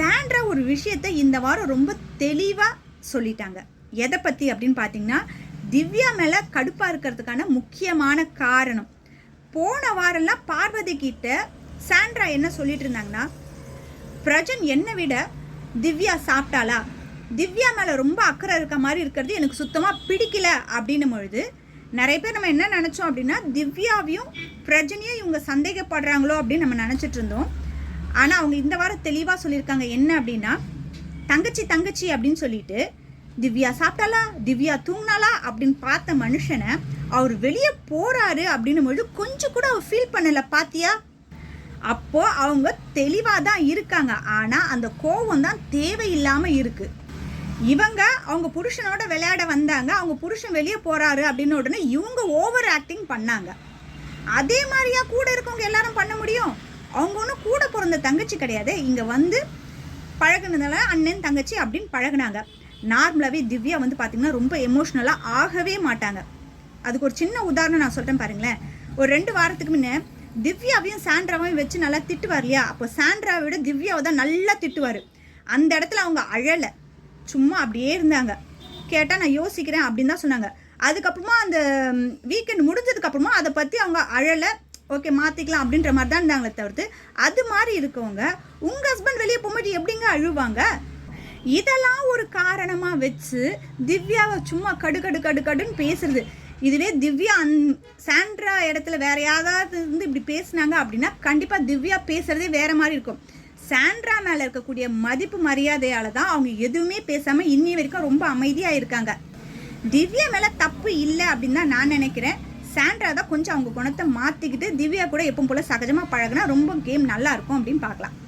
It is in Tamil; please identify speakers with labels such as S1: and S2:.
S1: சாண்ட்ரா ஒரு விஷயத்தை இந்த வாரம் ரொம்ப தெளிவாக சொல்லிட்டாங்க. எதை பற்றி அப்படின்னு பார்த்தீங்கன்னா திவ்யா மேலே கடுப்பாக இருக்கிறதுக்கான முக்கியமான காரணம். போன வாரம்லாம் பார்வதி கிட்ட சாண்ட்ரா என்ன சொல்லிட்டு இருந்தாங்கன்னா பிரஜன் என்னை விட திவ்யா சாப்பிட்டாளா? திவ்யா மேலே ரொம்ப அக்கறை இருக்க மாதிரி இருக்கிறது எனக்கு சுத்தமாக பிடிக்கல. அப்படின்னும் பொழுது நிறைய பேர் நம்ம என்ன நினச்சோம் அப்படின்னா திவ்யாவையும் பிரஜனையும் இவங்க சந்தேகப்படுறாங்களோ அப்படின்னு நம்ம நினச்சிட்டு இருந்தோம். ஆனால் அவங்க இந்த வாரம் தெளிவாக சொல்லியிருக்காங்க. என்ன அப்படின்னா தங்கச்சி தங்கச்சி அப்படின்னு சொல்லிட்டு திவ்யா சாப்பிட்டாலா திவ்யா தூங்கினாலா அப்படின்னு பார்த்த மனுஷனை அவர் வெளியே போகிறாரு அப்படின்னும் பொழுது கொஞ்சம் கூட அவர் ஃபீல் பண்ணலை. பாத்தியா? அப்போது அவங்க தெளிவாக தான் இருக்காங்க. ஆனால் அந்த கோவம் தான் தேவையில்லாமல் இருக்குது இவங்க அவங்க புருஷனோட விளையாட வந்தாங்க. அவங்க புருஷன் வெளியே போகிறாரு அப்படின்னு உடனே இவங்க ஓவர் ஆக்டிங் பண்ணாங்க. அதே மாதிரியா கூட இருக்க தங்கச்சி கிடையாது. இங்கே வந்து பழகுனதால அண்ணன் தங்கச்சி அப்படின்னு பழகுனாங்க. நார்மலாகவே திவ்யா வந்து பார்த்திங்கன்னா ரொம்ப எமோஷ்னலாக ஆகவே மாட்டாங்க. அதுக்கு ஒரு சின்ன உதாரணம் நான் சொல்கிறேன் பாருங்களேன். ஒரு ரெண்டு வாரத்துக்கு முன்னே திவ்யாவையும் சாண்ட்ராவையும் வச்சு நல்லா திட்டுவார் இல்லையா? அப்போ சாண்ட்ராவை விட திவ்யாவை தான் நல்லா திட்டுவார். அந்த இடத்துல அவங்க அழலை. சும்மா அப்படியே இருந்தாங்க. கேட்டால் நான் யோசிக்கிறேன் அப்படின்னு தான் சொன்னாங்க. அதுக்கப்புறமா அந்த வீக்கெண்ட் முடிஞ்சதுக்கப்புறமா அதை பற்றி அவங்க அழலை. ஓகே மாற்றிக்கலாம் அப்படின்ற மாதிரி தான் இருந்தாங்களே தவிர்த்து அது மாதிரி இருக்கவங்க உங்கள் ஹஸ்பண்ட் வெளியே போகும்போது எப்படிங்க அழுவாங்க? இதெல்லாம் ஒரு காரணமாக வச்சு திவ்யாவை சும்மா கடு கடு கடு கடுன்னு பேசுறது. இதுவே திவ்யா அந் சாண்ட்ரா இடத்துல வேற யாராவது இருந்து இப்படி பேசுனாங்க அப்படின்னா கண்டிப்பாக திவ்யா பேசுறதே வேற மாதிரி இருக்கும். சாண்ட்ரா மேலே இருக்கக்கூடிய மதிப்பு மரியாதையால் தான் அவங்க எதுவுமே பேசாமல் இன்னி வரைக்கும் ரொம்ப அமைதியாக இருக்காங்க. திவ்யா மேலே தப்பு இல்லை அப்படின்னு தான் நான் நினைக்கிறேன். சாண்ட்ரா தான் கொஞ்சம் அவங்க குணத்தை மாற்றிக்கிட்டு திவ்யா கூட எப்பவும் போல் சகஜமாக பழகுனா ரொம்ப கேம் நல்லாயிருக்கும் அப்படின்னு பார்க்கலாம்.